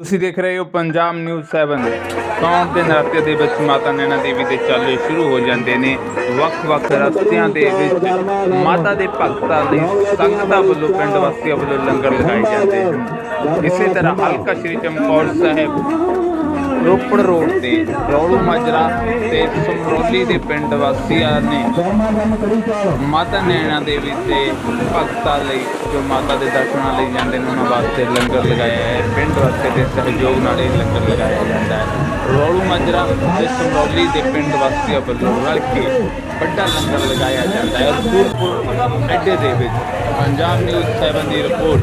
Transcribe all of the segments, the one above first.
ਤੁਸੀਂ ਦੇਖ ਰਹੇ ਹੋ ਪੰਜਾਬ ਨਿਊਜ਼ 7 ਸੌਣ ਦੇ ਨਰਾਤੇ ਦੇ ਵਿੱਚ ਮਾਤਾ ਨੈਣਾ ਦੇਵੀ ਦੇ ਚਾਲੇ ਸ਼ੁਰੂ ਹੋ ਜਾਂਦੇ ਨੇ। ਵੱਖ-ਵੱਖ ਰਸਤਿਆਂ ਦੇ ਵਿੱਚ ਮਾਤਾ ਦੇ ਭਗਤਾਂ ਲਈ ਸੰਗਤਾਂ ਵੱਲੋਂ ਪਿੰਡ ਵਾਸੀਆਂ ਵੱਲੋਂ ਲੰਗਰ ਲਗਾਏ ਜਾਂਦੇ ਹਨ ਇਸੇ ਤਰ੍ਹਾਂ ਹਲਕਾ ਸ਼੍ਰੀ ਚਮਕੌਰ ਸਾਹਿਬ ਰੋਪੜ ਰੋਡ ਤੇ ਰੌਲੂ ਮਾਜਰਾ ਤੇ ਸਮਰੋਲੀ ਦੇ ਪਿੰਡ ਵਾਸੀਆਂ ਨੇ ਮਾਤਾ ਨੈਣਾ ਦੇਵੀ ਦੇ ਭਗਤਾਂ ਲਈ ਜੋ ਮਾਤਾ ਦੇ ਦਰਸ਼ਨਾਂ ਲਈ ਜਾਂਦੇ ਨੇ, ਉਹਨਾਂ ਵਾਸਤੇ ਲੰਗਰ ਲਗਾਇਆ ਹੈ। ਪਿੰਡ ਵਾਸਤੇ ਦੇ ਸਹਿਯੋਗ ਨਾਲ ਇਹ ਲੰਗਰ ਲਗਾਇਆ ਜਾਂਦਾ ਹੈ। ਰੌਲੂ ਮਾਜਰਾ ਤੇ ਸਮਰੋਲੀ ਦੇ ਪਿੰਡ ਵਾਸੀਆਂ ਵੱਲੋਂ ਰਲ ਕੇ ਵੱਡਾ ਲੰਗਰ ਲਗਾਇਆ ਜਾਂਦਾ ਹੈ। ਸੂਰਪੁਰ ਅੱਡੇ ਦੇ ਵਿੱਚ ਪੰਜਾਬ ਨਿਊਜ਼ 7 ਦੀ ਰਿਪੋਰਟ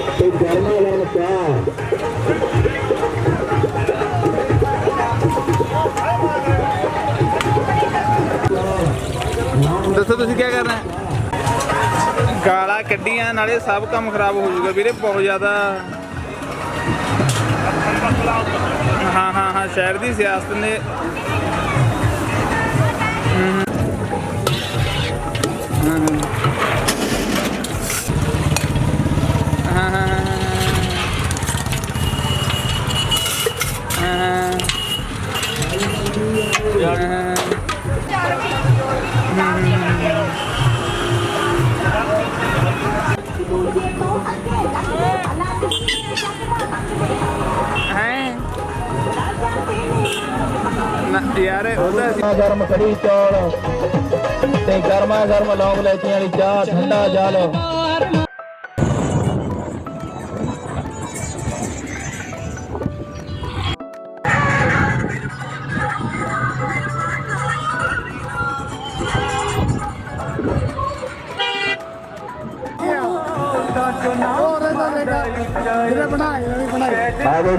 ਦੱਸੋ ਤੁਸੀਂ ਕੀ ਕਰਨਾ ਹੈ ਗਾਲਾਂ ਕੱਢੀਆਂ ਨਾਲੇ ਸਭ ਕੰਮ ਖਰਾਬ ਹੋ ਜਾਊਗਾ ਵੀਰੇ ਬਹੁਤ ਜ਼ਿਆਦਾ ਹਾਂ ਹਾਂ ਹਾਂ ਸ਼ਹਿਰ ਦੀ ਸਿਆਸਤ ਨੇ ਹਮ। ਯਾਰ ਉਹਦਾ ਗਰਮਾ ਗਰਮ ਕੜੀ ਚੌਲ ਤੇ ਗਰਮਾ ਗਰਮ ਲੌਂਗ ਲੈਚੀਆਂ ਵਾਲੀ ਚਾਹ ਠੰਡਾ ਜਲ। ਹੋਰ ਇਹਦਾ